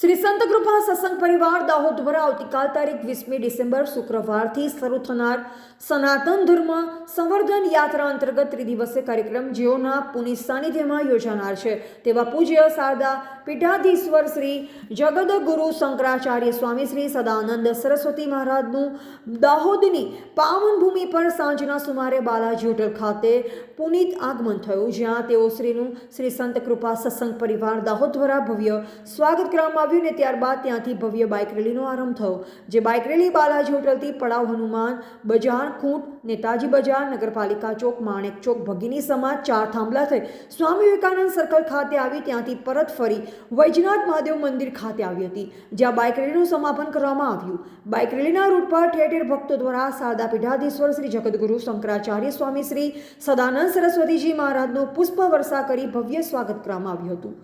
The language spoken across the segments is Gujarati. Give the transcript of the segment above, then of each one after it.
શ્રી સંત કૃપા સત્સંગ પરિવાર દાહોદ દ્વારા આવતીકાલ તારીખ વીસમી ડિસેમ્બર શુક્રવારથી શરૂ થનાર સનાતન ધર્મ સંવર્ધન યાત્રા અંતર્ગત ત્રિદિવસીય કાર્યક્રમ જેઓના પુનિત સાનિધ્યમાં યોજાનાર છે. તેવા પૂજ્ય શારદા પીઠાધીશ્વર શ્રી જગદગુરુ શંકરાચાર્ય સ્વામી શ્રી સદાનંદ સરસ્વતી મહારાજનું દાહોદની પાવન ભૂમિ પર સાંજના સુમારે બાલાજી હોટલ ખાતે પુનિત આગમન થયું, જ્યાં તેઓ શ્રીનું શ્રી સંત કૃપા સત્સંગ પરિવાર દાહોદ દ્વારા ભવ્ય સ્વાગત કરવામાં આવ્યું ને ત્યારબાદ ત્યાંથી ભવ્ય બાઇક રેલીનો આરંભ થયો, જે બાઇક રેલી બાલાજી હોટલથી પડાવ હનુમાન બજાર, ખૂંટ, નેતાજી બજાર, નગરપાલિકા ચોક, માણેક ચોક, ભગીની સમાજ, ચાર થાંભલા થઈ સ્વામી વિવેકાનંદ સર્કલ ખાતે આવી ત્યાંથી પરત ફરી વૈજનાથ મહાદેવ મંદિર ખાતે આવી હતી, જ્યાં બાઇક રેલીનું સમાપન કરવામાં આવ્યું. બાઇક રેલીના રૂટ પર ઠેર ઠેર ભક્તો દ્વારા શારદા પીઠાધીશ્વર શ્રી જગદગુરુ શંકરાચાર્ય સ્વામી શ્રી સદાનંદ સરસ્વતીજી મહારાજનું પુષ્પ વર્ષા કરી ભવ્ય સ્વાગત કરવામાં આવ્યું હતું.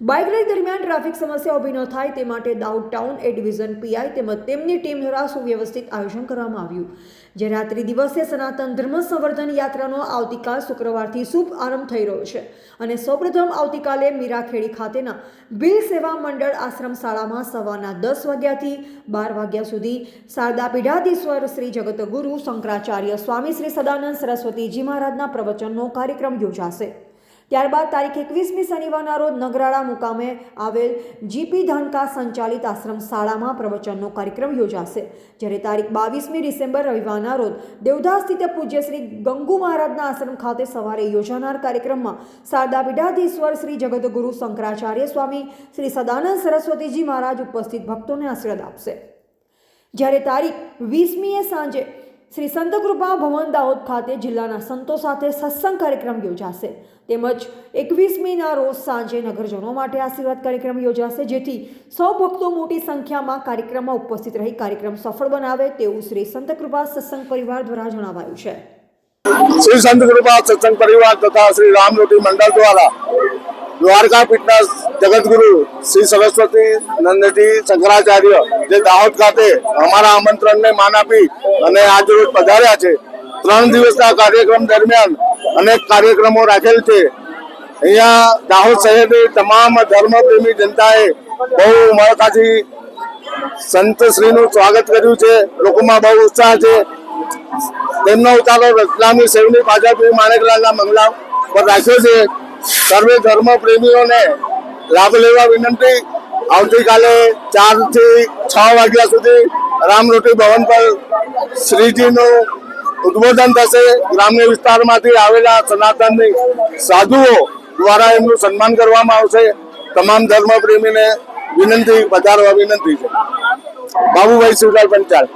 બાઇક રેલી દરમિયાન ટ્રાફિક સમસ્યા ઊભી ન થાય તે માટે Dahod town A division PI તેમજ તેમની ટીમ દ્વારા સુવ્યવસ્થિત આયોજન કરવામાં આવ્યું. જે રાત્રિ દિવસે સનાતન ધર્મ સંવર્ધન યાત્રાનો આવતીકાલ શુક્રવારથી શુભ આરંભ થઈ રહ્યો છે અને સૌપ્રથમ આવતીકાલે મીરાખેડી ખાતેના બિલ સેવા મંડળ આશ્રમ શાળામાં સવારના દસ વાગ્યાથી બાર વાગ્યા સુધી શારદા પીઢાધીશ્વર શ્રી જગતગુરુ શંકરાચાર્ય સ્વામી શ્રી સદાનંદ સરસ્વતીજી મહારાજના પ્રવચનનો કાર્યક્રમ યોજાશે. ત્યારબાદ તારીખ એકવીસમી શનિવારના રોજ નગરાળા મુકામે આવેલ જીપી ધનકા સંચાલિત આશ્રમ શાળામાં પ્રવચનનો કાર્યક્રમ યોજાશે, જ્યારે તારીખ બાવીસમી ડિસેમ્બર રવિવારના રોજ દેવદાસ સ્થિત પૂજ્ય શ્રી ગંગુ મહારાજના આશ્રમ ખાતે સવારે યોજાનાર કાર્યક્રમમાં શારદા પીઠાધીશ્વર શ્રી જગદગુરુ શંકરાચાર્ય સ્વામી શ્રી સદાનંદ સરસ્વતીજી મહારાજ ઉપસ્થિત ભક્તોને આશીર્વાદ આપશે. જ્યારે તારીખ વીસમીએ સાંજે શ્રી સંત કૃપા ભવન દાહોદ ખાતે જિલ્લાના સંતો સાથે સત્સંગ કાર્યક્રમ યોજાશે. તેમજ એકવીસમીના રોજ સાંજે નગરજનો માટે આશીર્વાદ કાર્યક્રમ યોજાશે, જેથી સૌ ભક્તો મોટી સંખ્યામાં કાર્યક્રમમાં ઉપસ્થિત રહી કાર્યક્રમ સફળ બનાવે તેવું શ્રી સંત કૃપા સત્સંગ પરિવાર દ્વારા જણાવાયું છે. શ્રી સંત સત્સંગ પરિવાર તથા શ્રી રામરોટી મંડળ દ્વારા દ્વારકા પીઠના જગતગુરુ શ્રી સરસ્વતી નંદજી શંકરાચાર્ય જે દાહોદ ખાતે અમારા આમંત્રણને માન આપી અને આજ પધાર્યા છે. ત્રણ દિવસના કાર્યક્રમ દરમિયાન અનેક કાર્યક્રમો રાખેલ છે. અહીંયા દાહોદ શહેરની તમામ ધર્મપ્રેમી જનતાએ બહુ ઉમળકાથી સંતશ્રીનું સ્વાગત કર્યું છે. લોકોમાં બહુ ઉત્સાહ છે. તેમનો ઉતારો રતલામી સેવની પાછળ માણેકલાલના મંગલા પર રાખ્યો છે. સર્વે ધર્મ પ્રેમીઓને લાભ લેવા વિનંતી. આવતીકાલે ચારથી છ વાગ્યા સુધી રામરોટી ભવન પર શ્રીજીનું ઉદ્બોધન થશે. ગ્રામ્ય વિસ્તારમાંથી આવેલા સનાતનની સાધુઓ દ્વારા એમનું સન્માન કરવામાં આવશે. તમામ ધર્મ પ્રેમીને વિનંતી, પધારવા વિનંતી છે. બાબુભાઈ શિવલાલ પંચાલ.